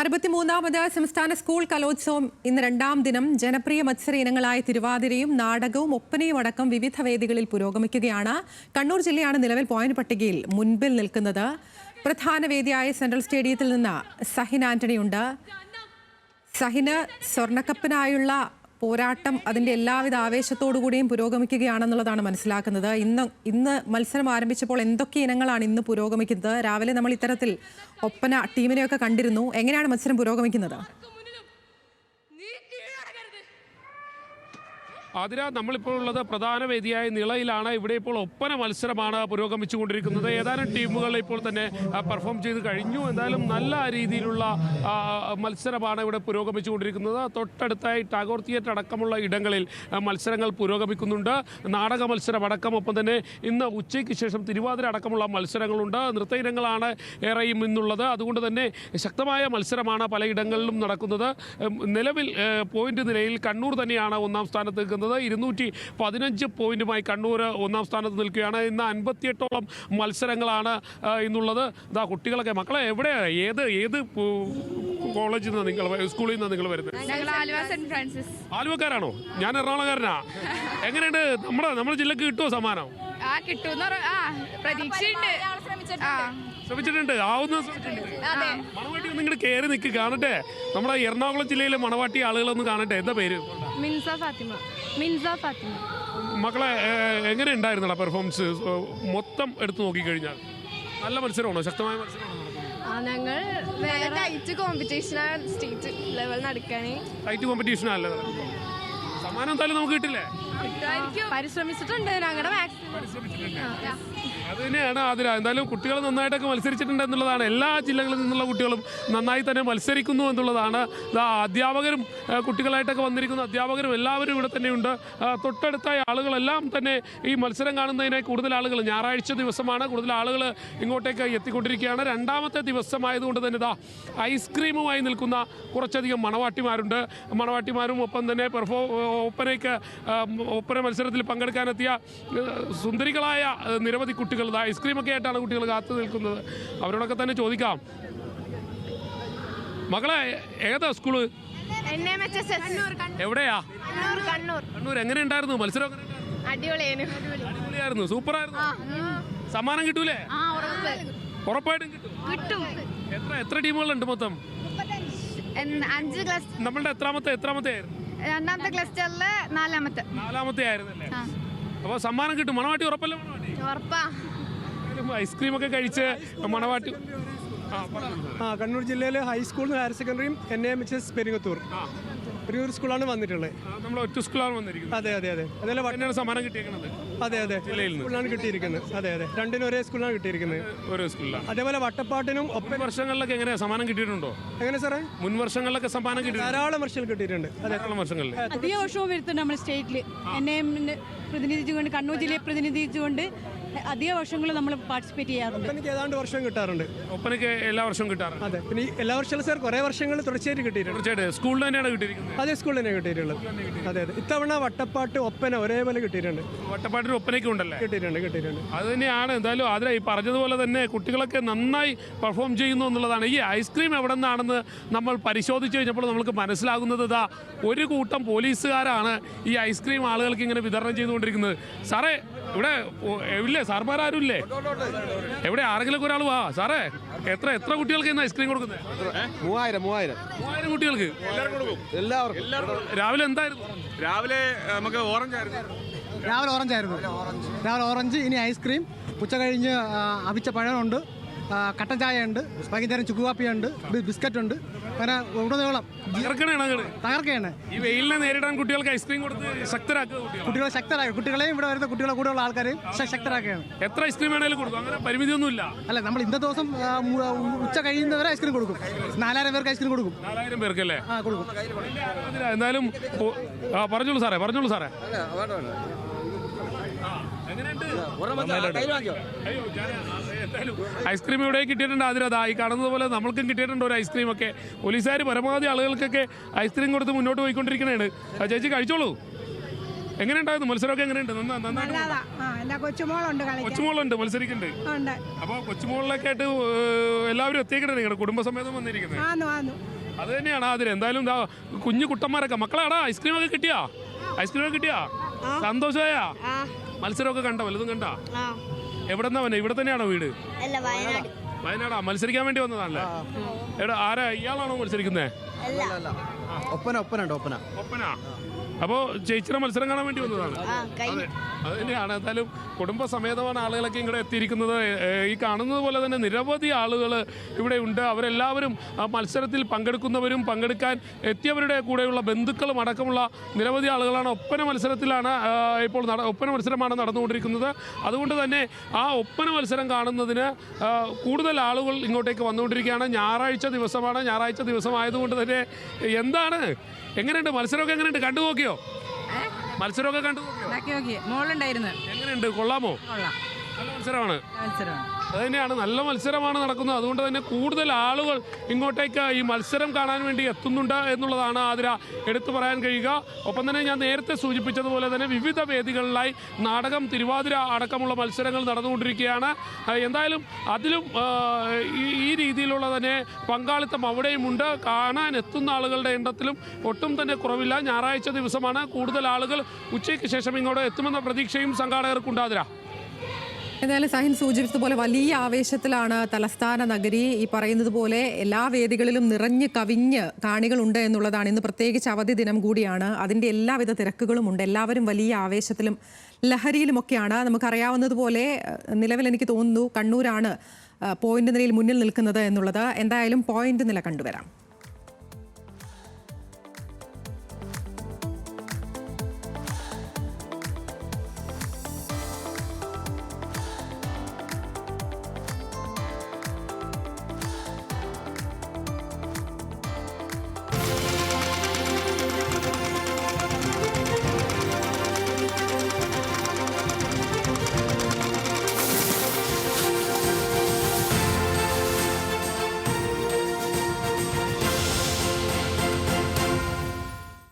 അറുപത്തിമൂന്നാമത് സംസ്ഥാന സ്കൂൾ കലോത്സവം ഇന്ന് രണ്ടാം ദിനം. ജനപ്രിയ മത്സര ഇനങ്ങളായ തിരുവാതിരയും നാടകവും ഒപ്പനയും അടക്കം വിവിധ വേദികളിൽ പുരോഗമിക്കുകയാണ്. കണ്ണൂർ ജില്ലയാണ് നിലവിൽ പോയിന്റ് പട്ടികയിൽ മുൻപിൽ നിൽക്കുന്നത്. പ്രധാന വേദിയായ സെൻട്രൽ സ്റ്റേഡിയത്തിൽ നിന്ന് സഹിൻ ആന്റണിയുണ്ട്. സഹിന് സ്വർണക്കപ്പിനായുള്ള പോരാട്ടം അതിന്റെ എല്ലാവിധ ആവേശത്തോടുകൂടിയും പുരോഗമിക്കുകയാണെന്നുള്ളതാണ് മനസ്സിലാക്കുന്നത്. ഇന്ന് ഇന്ന് മത്സരം ആരംഭിച്ചപ്പോൾ എന്തൊക്കെ ഇനങ്ങളാണ് ഇന്ന് പുരോഗമിക്കുന്നത്? രാവിലെ നമ്മൾ ഇത്തരത്തിൽ ഒപ്പന ടീമിനെയൊക്കെ കണ്ടിരുന്നു. എങ്ങനെയാണ് മത്സരം പുരോഗമിക്കുന്നത്? അതിര നമ്മളിപ്പോൾ ഉള്ളത് പ്രധാന വേദിയായ നിളയിലാണ്. ഇവിടെ ഇപ്പോൾ ഒപ്പന മത്സരമാണ് പുരോഗമിച്ചുകൊണ്ടിരിക്കുന്നത്. ഏതാനും ടീമുകൾ ഇപ്പോൾ തന്നെ പെർഫോം ചെയ്ത് കഴിഞ്ഞു. എന്തായാലും നല്ല രീതിയിലുള്ള മത്സരമാണ് ഇവിടെ പുരോഗമിച്ചുകൊണ്ടിരിക്കുന്നത്. തൊട്ടടുത്തായി ടാഗോർ തിയേറ്റർ അടക്കമുള്ള ഇടങ്ങളിൽ മത്സരങ്ങൾ പുരോഗമിക്കുന്നുണ്ട്. നാടക മത്സരം അടക്കം ഒപ്പം തന്നെ ഇന്ന് ഉച്ചയ്ക്ക് ശേഷം തിരുവാതിര അടക്കമുള്ള മത്സരങ്ങളുണ്ട്. നൃത്ത ഇനങ്ങളാണ് ഏറെയും ഇന്നുള്ളത്. അതുകൊണ്ട് തന്നെ ശക്തമായ മത്സരമാണ് പലയിടങ്ങളിലും നടക്കുന്നത്. നിലവിൽ പോയിന്റ് നിലയിൽ കണ്ണൂർ തന്നെയാണ് ഒന്നാം സ്ഥാനത്ത് നിൽക്കുന്നത് ഇരുന്നൂറ്റി പതിനഞ്ച് പോയിന്റുമായി കണ്ണൂർ ഒന്നാം സ്ഥാനത്ത് നിൽക്കുകയാണ്. ഇന്ന് അൻപത്തിയെട്ടോളം മത്സരങ്ങളാണ് ഇന്നുള്ളത്. ഇതാ കുട്ടികളൊക്കെ മക്കളെ എവിടെയാണ് ഏത് ഏത് കോളേജിൽ നിന്ന് നിങ്ങൾ സ്കൂളിൽ നിന്ന് നിങ്ങൾ വരുന്നത് ആലുവക്കാരാണോ? ഞാൻ എറണാകുളക്കാരനാ എങ്ങനെയുണ്ട്? നമ്മുടെ നമ്മുടെ ജില്ലക്ക് കിട്ടുമോ സമ്മാനം? ആ കിട്ടും ആ പ്രതീക്ഷയുണ്ട്. ആ ശ്രമിച്ചിട്ടുണ്ട്. ആവുന്ന ശ്രമിച്ചിട്ടുണ്ട്. മണവാട്ടി ഒന്ന് ഇങ്ങോട്ട് കയറി നിൽക്ക് കാണട്ടെ. നമ്മുടെ എറണാകുളം ജില്ലയിലെ മണവാട്ടി ആളുകളൊന്ന് കാണട്ടെ. എന്താ പേര്? മിൻസ ഫാത്തിമ. മിൻസ ഫാത്തിമ. മക്കളെ എങ്ങനെ ഉണ്ടായിരുന്നടാ പെർഫോമൻസ് മൊത്തം എടുത്തു നോക്കിക്കഴിഞ്ഞാൽ. നല്ല മത്സരമാണോ? ശക്തമായ മത്സരമാണോ ആ ഞങ്ങൾ വേറെ ടൈറ്റ് കോമ്പറ്റീഷനാണ് സ്റ്റേറ്റ് ലെവൽ നടക്കണേ ടൈറ്റ് നടക്കുന്നത്? സമ്മാനം എന്തായാലും നമുക്ക് കിട്ടില്ലേ? പരിശ്രമിച്ചിട്ടുണ്ട്. ഞങ്ങളുടെ അത് തന്നെയാണ് അതിൽ എന്തായാലും കുട്ടികൾ നന്നായിട്ടൊക്കെ മത്സരിച്ചിട്ടുണ്ട് എന്നുള്ളതാണ്. എല്ലാ ജില്ലകളിൽ നിന്നുള്ള കുട്ടികളും നന്നായി തന്നെ മത്സരിക്കുന്നു എന്നുള്ളതാണ്. അധ്യാപകരും കുട്ടികളായിട്ടൊക്കെ വന്നിരിക്കുന്ന. അധ്യാപകരും എല്ലാവരും ഇവിടെ തന്നെയുണ്ട്. തൊട്ടടുത്ത തൊട്ടടുത്തായ ആളുകളെല്ലാം തന്നെ ഈ മത്സരം കാണുന്നതിനായി കൂടുതൽ ആളുകൾ ഞായറാഴ്ച ദിവസമാണ്. കൂടുതൽ ആളുകൾ ഇങ്ങോട്ടേക്ക് എത്തിക്കൊണ്ടിരിക്കുകയാണ്. രണ്ടാമത്തെ ദിവസമായതുകൊണ്ട് തന്നെ ഇതാ ഐസ്ക്രീമുമായി നിൽക്കുന്ന കുറച്ചധികം മണവാട്ടിമാരുണ്ട്. മണവാട്ടിമാരും ഒപ്പം തന്നെ പെർഫോ ഒപ്പനയ്ക്ക് ഒപ്പന മത്സരത്തിൽ പങ്കെടുക്കാനെത്തിയ സുന്ദരികളായ നിരവധി കുട്ടികൾ. ഐസ്ക്രീം ഐസ്ക്രീമൊക്കെ ആയിട്ടാണ് കുട്ടികൾ കാത്തു നിൽക്കുന്നത്. അവരോടൊക്കെ തന്നെ ചോദിക്കാം. മകളെ ഏതാ സ്കൂൾ എവിടെയാ? കണ്ണൂർ എങ്ങനെ ഉണ്ടായിരുന്നു മത്സരം അടിപൊളിയായിരുന്നു സൂപ്പർ ആയിരുന്നു അടിപൊളിയായിരുന്നു. സൂപ്പറായിരുന്നു. സമ്മാനം കിട്ടൂലേ? ഉറപ്പായിട്ടും കിട്ടും. കിട്ടും. എത്ര എത്ര ടീമുകളുണ്ട് മൊത്തം? അഞ്ച് ക്ലാസ്. നമ്മളുടെ എത്രാമത്തെ എത്രാമത്തെ ആയിരുന്നു? രണ്ടാമത്തെ ക്ലസ്റ്ററിൽ നാലാമത്തെ. നാലാമത്തെ ആയിരുന്നല്ലേ? അപ്പോൾ സമ്മാനം കിട്ടും. മണവാട്ടി ഉറപ്പല്ലേ മണവാട്ടി? ഉറപ്പാ. ഐസ്ക്രീം ഒക്കെ കഴിച്ച് മണവാട്ടി ആ കണ്ണൂർ ജില്ലയിലെ ഹൈസ്കൂളിൽ higher സെക്കൻഡറിയും N M H S Peringathur. Peringathur സ്കൂളാണ് വന്നിട്ടുള്ളത്. നമ്മൾ ഒറ്റ സ്കൂളാണ് വന്നിരിക്കുന്നത്. അതെ അതെ അതെ. അതേപോലെ സമ്മാനം കിട്ടിയേക്കുന്നത് അതെ അതെ. സ്കൂളിലാണ് കിട്ടിയിരിക്കുന്നത്. അതെ അതെ. രണ്ടിനും ഒരേ സ്കൂളിലാണ് കിട്ടിയിരിക്കുന്നത്. ഒരേ സ്കൂളിലാണ് അതേപോലെ വട്ടപ്പാട്ടിനും ഒപ്പം വർഷങ്ങളിലൊക്കെ എങ്ങനെയാ സമ്മാനം കിട്ടിയിട്ടുണ്ടോ? എങ്ങനെ സാറേ? മുൻ വർഷങ്ങളിലൊക്കെ സമ്മാനം കിട്ടിയിട്ടുണ്ട്? ധാരാളം വർഷങ്ങൾ കിട്ടിയിട്ടുണ്ട്. അതെ. ധാരാളം വർഷങ്ങളിൽ. അധിക വർഷവും വരുത്തുണ്ട് നമ്മുടെ സ്റ്റേറ്റിൽ എന്നെ പ്രതിനിധിച്ചുകൊണ്ട് കണ്ണൂർ ജില്ലയെ പ്രതിനിധിച്ചുകൊണ്ട് അധിക വർഷങ്ങൾ നമ്മൾ പാർട്ടിസിപ്പേറ്റ് ചെയ്യാറുണ്ട്. ഒപ്പനയ്ക്ക് ഏതാണ്ട് വർഷം കിട്ടാറുണ്ട്. ഒപ്പനയ്ക്ക് എല്ലാ വർഷവും കിട്ടാറുണ്ട്. അതെ പിന്നെ ഈ എല്ലാ വർഷവും സാർ കുറേ വർഷങ്ങൾ തുടർച്ചയായിട്ട് കിട്ടിയിട്ടുണ്ട്. തീർച്ചയായിട്ടും സ്കൂളിൽ തന്നെയാണ് കിട്ടിയിരിക്കുന്നത്. അതേ സ്കൂളിൽ തന്നെ കിട്ടിയിട്ടുള്ളത്. അതെ അതെ. ഇത്തവണ വട്ടപ്പാട്ട് ഒപ്പന ഒരേപോലെ കിട്ടിയിട്ടുണ്ട്. വട്ടപ്പാട്ടിന് ഒപ്പനയ്ക്ക് ഉണ്ടല്ലേ? കിട്ടിയിട്ടുണ്ട് കിട്ടിയിട്ടുണ്ട്. അത് തന്നെയാണ്. എന്തായാലും അതിൽ ഈ പറഞ്ഞതുപോലെ തന്നെ കുട്ടികളൊക്കെ നന്നായി പെർഫോം ചെയ്യുന്നു എന്നുള്ളതാണ്. ഈ ഐസ്ക്രീം എവിടെ നിന്നാണെന്ന് നമ്മൾ പരിശോധിച്ച് കഴിഞ്ഞപ്പോൾ നമുക്ക് മനസ്സിലാകുന്നത് ഇതാ ഒരു കൂട്ടം പോലീസുകാരാണ് ഈ ഐസ്ക്രീം ആളുകൾക്ക് ഇങ്ങനെ വിതരണം ചെയ്തുകൊണ്ടിരിക്കുന്നത്. സാറേ ഇവിടെ സാർമാർ ആരും ഇല്ലേ? എവിടെ? ആരെങ്കിലും ഒരാൾ വാ. സാറേ എത്ര എത്ര കുട്ടികൾക്ക് ഇന്ന് ഐസ്ക്രീം കൊടുക്കുന്നത് മൂവായിരം മൂവായിരം. മൂവായിരം കുട്ടികൾക്ക്? എല്ലാവർക്കും രാവിലെ എന്തായിരുന്നു? രാവിലെ നമുക്ക് ഓറഞ്ച് ആയിരുന്നു. രാവിലെ ഓറഞ്ച് ആയിരുന്നു. രാവിലെ ഓറഞ്ച്. ഇനി ഐസ്ക്രീം. ഉച്ച കഴിഞ്ഞ് അവിച്ച പഴമുണ്ട്. കട്ടൻ ചായ ഉണ്ട് വൈകുന്നേരം ചുക്കുകാപ്പിയുണ്ട് ഉണ്ട് ബിസ്ക്കറ്റ് ഉണ്ട് അങ്ങനെ ഉടനീളം തകർക്കയാണ്. ഈ വെയിലിനെ നേരിടാൻ കുട്ടികൾക്ക് ഐസ്ക്രീം കൊടുത്ത് ശക്തരാക്കുക കുട്ടികൾ കുട്ടികളെ ശക്തരാക്കുക കുട്ടികളെയും ഇവിടെ വരുന്ന കുട്ടികളെ കൂടെയുള്ള ആൾക്കാരെയും ശക്തരാക്കുകയാണ്. എത്ര ഐസ്ക്രീം വേണേലും കൊടുക്കും. അങ്ങനെ പരിമിതിയൊന്നുമില്ല. അല്ല നമ്മൾ ഇന്നത്തെ ദിവസം ഉച്ച കഴിയുന്നവരെ ഐസ്ക്രീം കൊടുക്കും. നാലായിരം പേർക്ക് ഐസ്ക്രീം കൊടുക്കും. നാലായിരം പേർക്കല്ലേ? ആ കൊടുക്കും. എന്തായാലും പറഞ്ഞോളൂ സാറേ പറഞ്ഞോളൂ സാറേ. ഐസ്ക്രീം ഇവിടെ കിട്ടിയിട്ടുണ്ട്. അതിരതാ ഈ കാണുന്നതുപോലെ നമ്മൾക്കും കിട്ടിയിട്ടുണ്ട് ഒരു ഐസ്ക്രീം ഒക്കെ. പോലീസുകാർ പരമാവധി ആളുകൾക്കൊക്കെ ഐസ്ക്രീം കൊടുത്ത് മുന്നോട്ട് പോയിക്കൊണ്ടിരിക്കണേണ്. ചേച്ചി കഴിച്ചോളൂ. എങ്ങനെയുണ്ടായിരുന്നു? മത്സരമൊക്കെ എങ്ങനെയുണ്ട്? കൊച്ചുമോളുണ്ട് കൊച്ചുമോളുണ്ട് മത്സരിക്കുന്നുണ്ട്. അപ്പൊ അപ്പോൾ കൊച്ചുമോളിലൊക്കെ ആയിട്ട് എല്ലാവരും എത്തിക്കണേ നിങ്ങളുടെ കുടുംബസമേതം വന്നിരിക്കുന്നത് അത് തന്നെയാണ്. അതിൽ എന്തായാലും ദാ കുഞ്ഞു കുട്ടന്മാരൊക്കെ മക്കളാടാ ഐസ്ക്രീം ഒക്കെ കിട്ടിയാ? ഐസ്ക്രീം ഒക്കെ കിട്ടിയാ സന്തോഷമായ മത്സരമൊക്കെ കണ്ടോ? വലുതും കണ്ട? എവിടെ നിന്നാ ഇവിടെ തന്നെയാണോ വീട്? അല്ല വയനാട്. വയനാടാ. മത്സരിക്കാൻ വേണ്ടി വന്നതാണല്ലേ? എടാ ആരാ? ഇയാളാണോ മത്സരിക്കുന്നത് ഒപ്പന ഒപ്പന ഉണ്ട് ഒപ്പന. ഒപ്പന? അപ്പോ ചേച്ചിയുടെ മത്സരം കാണാൻ വേണ്ടി വന്നതാണ്. അതെ തന്നെയാണ്. എന്തായാലും കുടുംബസമേതമാണ് ആളുകളൊക്കെ ഇങ്ങോട്ട് എത്തിയിരിക്കുന്നത്. ഈ കാണുന്നത് പോലെ തന്നെ നിരവധി ആളുകൾ ഇവിടെ ഉണ്ട്. അവരെല്ലാവരും ആ മത്സരത്തിൽ പങ്കെടുക്കുന്നവരും പങ്കെടുക്കാൻ എത്തിയവരുടെ കൂടെയുള്ള ബന്ധുക്കളും അടക്കമുള്ള നിരവധി ആളുകളാണ് ഒപ്പന മത്സരത്തിലാണ് ഇപ്പോൾ നട ഒപ്പന മത്സരമാണ് നടന്നുകൊണ്ടിരിക്കുന്നത്. അതുകൊണ്ട് തന്നെ ആ ഒപ്പന മത്സരം കാണുന്നതിന് കൂടുതൽ ആളുകൾ ഇങ്ങോട്ടേക്ക് വന്നുകൊണ്ടിരിക്കുകയാണ്. ഞായറാഴ്ച ദിവസമാണ്. ഞായറാഴ്ച ദിവസമായതുകൊണ്ട് തന്നെ എന്താണ് എങ്ങനെയുണ്ട്? മത്സരമൊക്കെ എങ്ങനെയുണ്ട്? കണ്ടു നോക്കിയോ? മത്സരമൊക്കെ കണ്ടു നോക്കിയോ? എങ്ങനെയുണ്ട്? കൊള്ളാമോ? മത്സരമാണ്. മത്സരമാണ്. അത് തന്നെയാണ് നല്ല മത്സരമാണ് നടക്കുന്നത്. അതുകൊണ്ട് തന്നെ കൂടുതൽ ആളുകൾ ഇങ്ങോട്ടേക്ക് ഈ മത്സരം കാണാൻ വേണ്ടി എത്തുന്നുണ്ട് എന്നുള്ളതാണ് ആതിര എടുത്തു പറയാൻ കഴിയുക. ഒപ്പം തന്നെ ഞാൻ നേരത്തെ സൂചിപ്പിച്ചതുപോലെ തന്നെ വിവിധ വേദികളിലായി നാടകം തിരുവാതിര അടക്കമുള്ള മത്സരങ്ങൾ നടന്നുകൊണ്ടിരിക്കുകയാണ്. എന്തായാലും അതിലും ഈ- രീതിയിലുള്ള തന്നെ പങ്കാളിത്തം അവിടെയുമുണ്ട്. കാണാൻ എത്തുന്ന ആളുകളുടെ എണ്ണത്തിലും ഒട്ടും തന്നെ കുറവില്ല. ഞായറാഴ്ച ദിവസമാണ് കൂടുതൽ ആളുകൾ ഉച്ചയ്ക്ക് ശേഷം ഇങ്ങോട്ട് എത്തുമെന്ന പ്രതീക്ഷയും സംഘാടകർക്കുണ്ട് ആതിര. എന്തായാലും സഹിൻ സൂചിപ്പിച്ചതുപോലെ വലിയ ആവേശത്തിലാണ് തലസ്ഥാന നഗരി ഈ പറയുന്നത് പോലെ എല്ലാ വേദികളിലും നിറഞ്ഞ് കവിഞ്ഞ് കാണികളുണ്ട് എന്നുള്ളതാണ്. ഇന്ന് പ്രത്യേകിച്ച് അവധി ദിനം കൂടിയാണ്. അതിന്റെ എല്ലാവിധ തിരക്കുകളും ഉണ്ട്. എല്ലാവരും വലിയ ആവേശത്തിലും ലഹരിയിലുമൊക്കെയാണ്. നമുക്കറിയാവുന്നതുപോലെ നിലവിൽ എനിക്ക് തോന്നുന്നു കണ്ണൂരാണ് പോയിന്റ് നിലയിൽ മുന്നിൽ നിൽക്കുന്നത് എന്നുള്ളത്. എന്തായാലും പോയിന്റ് നില കണ്ടുവരാം.